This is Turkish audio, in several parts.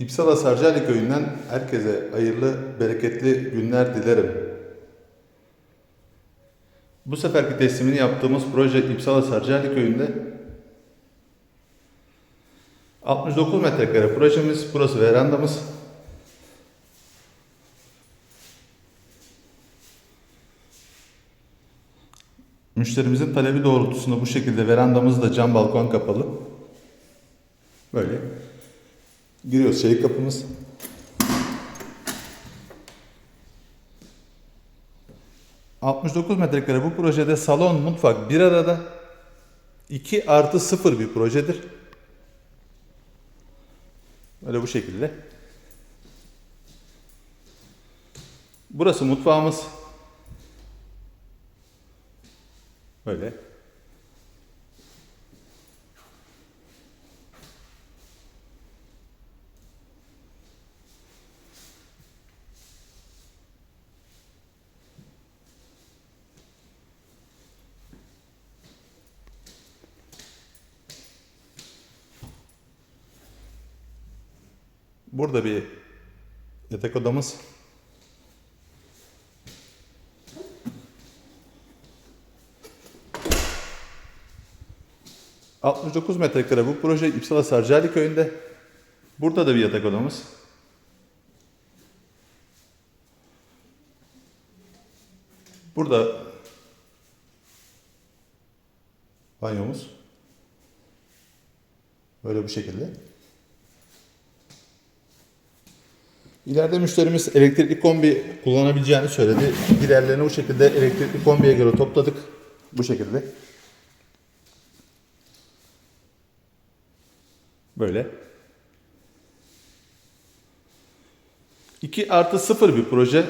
İpsala Sarcali Köyü'nden herkese hayırlı, bereketli günler dilerim. Bu seferki teslimini yaptığımız proje İpsala Sarcali Köyü'nde 69 metrekare projemiz, burası verandamız. Müşterimizin talebi doğrultusunda bu şekilde verandamız da cam balkon kapalı. Böyle. Giriyoruz çelik kapımız. ...69 metrekare bu projede salon, mutfak bir arada... ...2 artı 0 bir projedir. Böyle bu şekilde. Burası mutfağımız. Böyle. Burada bir yatak odamız. ...69 metrekare bu proje İpsala Sarcali köyünde. Burada da bir yatak odamız. Burada banyomuz. Böyle bu şekilde. İleride müşterimiz elektrikli kombi kullanabileceğini söyledi. Giderlerini bu şekilde elektrikli kombiye göre topladık. Bu şekilde. Böyle. 2 artı 0 bir proje.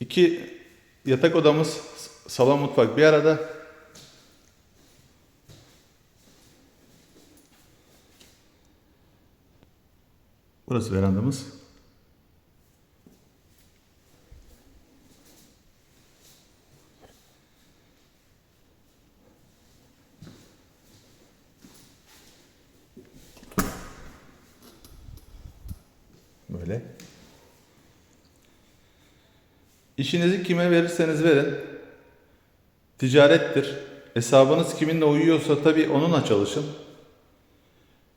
2 yatak odamız, salon mutfak bir arada. Burası verandamız. Böyle. İşinizi kime verirseniz verin. Ticarettir. Hesabınız kiminle uyuyorsa tabii onunla çalışın.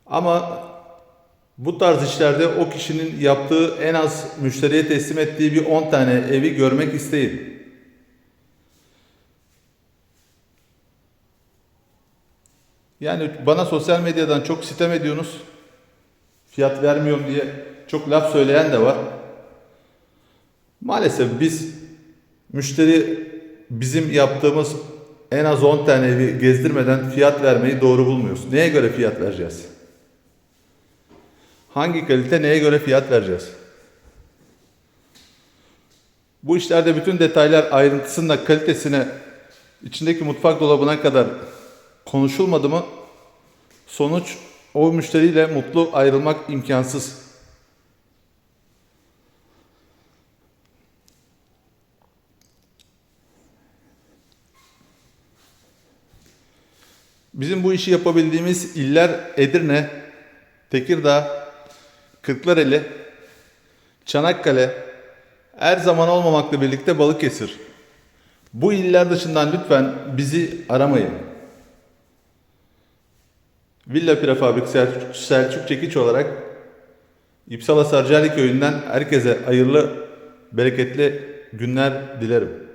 Ama bu tarz işlerde o kişinin yaptığı en az müşteriye teslim ettiği bir 10 tane evi görmek isteyin. Yani bana sosyal medyadan çok sitem ediyorsunuz. Fiyat vermiyorum diye çok laf söyleyen de var. Maalesef biz müşteri bizim yaptığımız en az 10 tane evi gezdirmeden fiyat vermeyi doğru bulmuyoruz. Neye göre fiyat vereceğiz? Hangi kalite neye göre fiyat vereceğiz? Bu işlerde bütün detaylar ayrıntısında kalitesine içindeki mutfak dolabına kadar konuşulmadı mı sonuç o müşteriyle mutlu ayrılmak imkansız. Bizim bu işi yapabildiğimiz iller Edirne, Tekirdağ, Kırklareli, Çanakkale, her zaman olmamakla birlikte Balıkesir. Bu iller dışından lütfen bizi aramayın. Villa Prefabrik Selçuk, Selçuk Çekiç olarak İpsala Sarcali Köyü'nden herkese hayırlı, bereketli günler dilerim.